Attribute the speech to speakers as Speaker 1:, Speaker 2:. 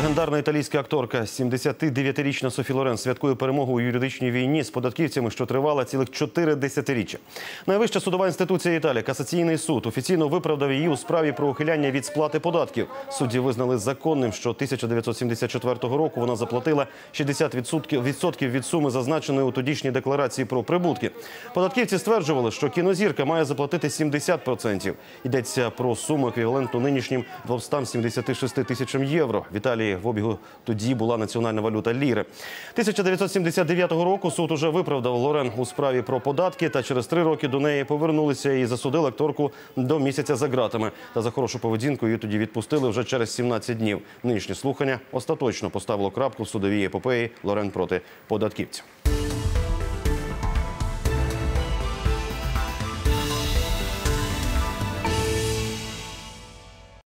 Speaker 1: Легендарна італійська акторка, 79-річна Софі Лорен, святкує перемогу у юридичній війні з податківцями, що тривала цілих чотири десятиріччя. Найвища судова інституція Італії, касаційний суд, офіційно виправдав її у справі про ухиляння від сплати податків. Судді визнали законним, що 1974 року вона заплатила 60% відсотків від суми, зазначеної у тодішній декларації про прибутки. Податківці стверджували, що кінозірка має заплатити 70%. Йдеться про суму еквівалентну нинішнім 276 тисячам євро. В Італії в обігу тоді була національна валюта ліри. 1979 року суд уже виправдав Лорен у справі про податки, та через три роки до неї повернулися і засудили акторку до місяця за ґратами. Та за хорошу поведінку її тоді відпустили вже через 17 днів. Нинішнє слухання остаточно поставило крапку в судовій епопеї Лорен проти податківців.